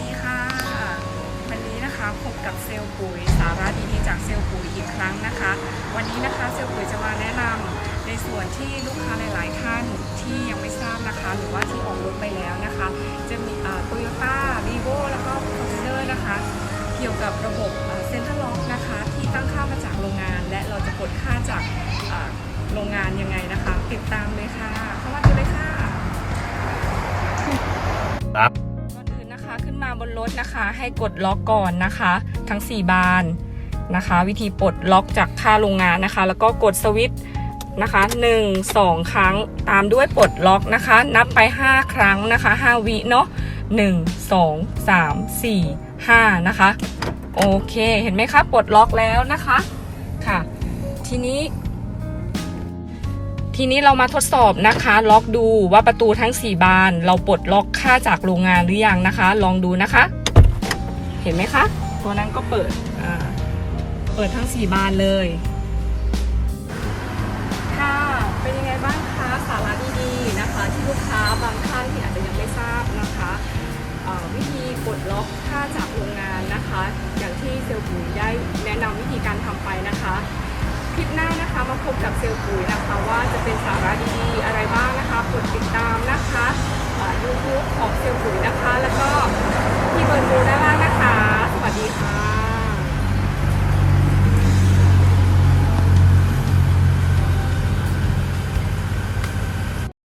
ดีค่ะ วันนี้นะคะพบกับเซลล์ปุ๋ยสาระดีๆจากเซลล์ปุ๋ยอีกครั้งนะคะ วันนี้นะคะเซลล์ปุ๋ยจะมาแนะนำในส่วนที่ลูกค้าหลาย ๆ ท่านที่ยังไม่ทราบนะคะ หรือว่าที่ออกรถไปแล้วนะคะ จะมีโตโยต้ารีโวแล้วก็ฟอร์จูเนอร์นะคะ เกี่ยวกับระบบเซ็นทรัลล็อกนะคะ ที่ตั้งค่ามาจากโรงงาน และเราจะกดค่าจากอ่าโรงงานยังไงนะคะ ติดตามเลยค่ะเข้ามาดูเลยค่ะ รับก่อนอื่นนะคะขึ้นมาบนรถนะคะ ให้กดล็อกก่อนนะคะ ทั้ง 4 บานนะคะ วิธีปลดล็อกจากค่าโรงงานนะคะ แล้วก็กดสวิตช์นะคะ1 2 ครั้งตามด้วยปลดล็อกนะคะ นับไป 5 ครั้งนะคะ 5 วิเนาะ1 2 3 4 5 นะคะ โอเค เห็นไหมคะ ปลดล็อกแล้วนะคะ ค่ะ ทีนี้ ทีนี้เรามาทดสอบนะคะ ล็อกดูว่าประตูทั้ง 4 บาน เราปลดล็อกค่าจากโรงงานหรือยังนะคะ ลองดูนะคะ เห็นไหมคะ ตัวนั้นก็เปิดเปิดทั้ง 4 บานเลย ค่ะ เป็นยังไงบ้างคะสาระดีๆนะคะ ที่ลูกค้าบางท่านที่อาจจะยังไม่ทราบนะคะวิธีกดล็อกค่าจากโรงงานนะคะ ลิปหน้านะคะมาพบกับเซลล์ปุ๋ยนะคะว่าจะเป็นสาระดี